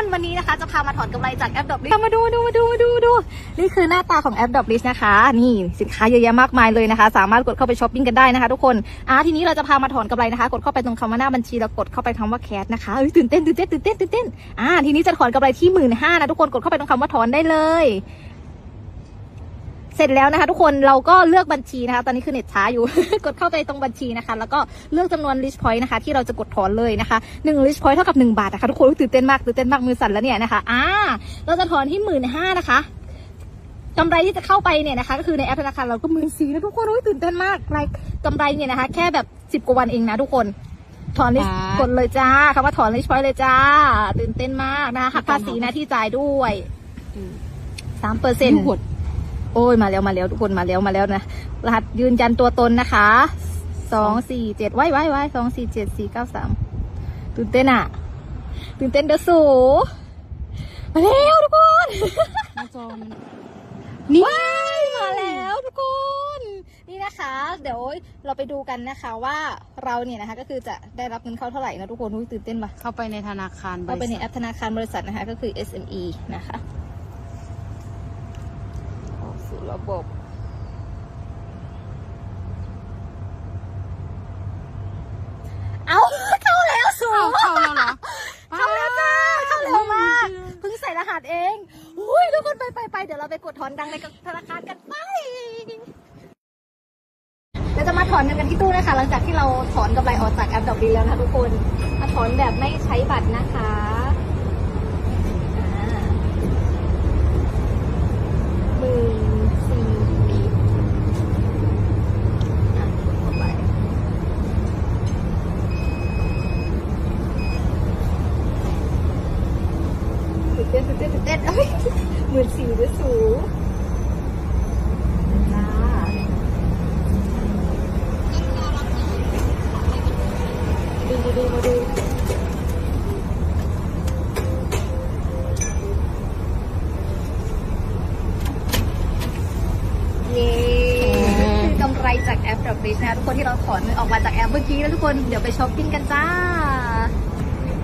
นวันนี้นะคะ จะพามาถอนกำไรจากแอปดอบลิสมาดูมาดูมาดูมาดูมาดูนี่คือหน้าตาของแอปดอบลิสนะคะ นี่สินค้าเยอะแยะมากมายเลยนะคะ สามารถกดเข้าไปช้อปปิ้งกันได้นะคะ ทุกคนอ่าทีนี้เราจะพามาถอนกำไรนะคะ กดเข้าไปตรงคำว่าหน้าบัญชีแล้วกดเข้าไปคำว่าแคสนะคะตื่นเต้นตื่นเต้นตื่นเต้นตื่นเต้นอ่าทีนี้จะถอนกำไรที่หมื่นห้านะทุกคนกดเข้าไปตรงคำว่าถอนได้เลย เสร็จแล้วนะคะทุกคนเราก็เลือกบัญชีนะคะ ตอนนี้คือเน็ตช้าอยู่ กดเข้าไปตรงบัญชีนะคะ แล้วก็เลือกจำนวน list point นะคะ ที่เราจะกดถอนเลยนะคะหนึ่ง list point เท่ากับหนึ่งบาทนะคะทุกคนอุ๊ยตื่นเต้นมากตื่นเต้นมากมือสั่นแล้วเนี่ยนะคะอ่าเราจะถอนที่หมื่นห้านะคะกำไรที่จะเข้าไปเนี่ยนะคะ ก็คือในแอปธนาคารเราก็หมื่นสี่นะทุกคนอุ๊ยตื่นเต้นมากรายกำไรเนี่ยนะคะ แค่แบบสิบกว่าวันเองนะทุกคนถอน list บาทกดเลยจ้าคำว่าถอน list point เลยจ้า ตื่นเต้นมากนะคะหักภาษีหน้าที่จ่ายด้วยสามเปอร์เซ็นต์หด โอ้ยมาแล้วมาแล้วทุกคนมาแล้วมาแล้วนะรหัสยืนยันตัวตนนะคะสองสี่เจ็ดไว้ไว้ไว้สองสี่เจ็ดสี่เก้าสามตื่นเต้นอะตื่นเต้นเด้อสูมาแล้วทุกคนหน้าจอมันนี่มาแล้วทุกคนนี่นะคะ เดี๋ยวเราไปดูกันนะคะว่าเราเนี่ยนะคะ ก็คือจะได้รับเงินเข้าเท่าไหร่นะทุกคนอุ๊ยตื่นเต้นปะเข้าไปในธนาคารบเข้าริไปในษัทแอปธนาคารบริษัทนะคะ ก็คือ SME นะคะออก สู่ระบบเอาเข้าแล้วสูเข้าเข้าแล้วเหรอเข้าแล้วจ้าเข้าเร็วมากเพิ่งใส่รหัสเองอุ้ยทุกคนไปไปไปเดี๋ยวเราไปกดถอนดังในธนาคารกันไปเราจะมาถอนเงินกันที่ตู้นะคะ หลังจากที่เราถอนกำไรออกจากแอปดอกดีแล้วนะคะทุกคนมาถอนแบบไม่ใช้บัตรนะคะอ่าหมื่นสี่อะกดเข้าไป เต้นตื่นเต้นตื่นเต้นเอ้ยหมื่นสี่ด้วยสูงจ้าดูมาดูมาดูเย้คือกำไรจากแอปดอกบิชนะคะทุกคนที่เราถอนเงินออกมาจากแอปเมื่อกี้แล้วทุกคนเดี๋ยวไปช้อปปิ้งกันจ้า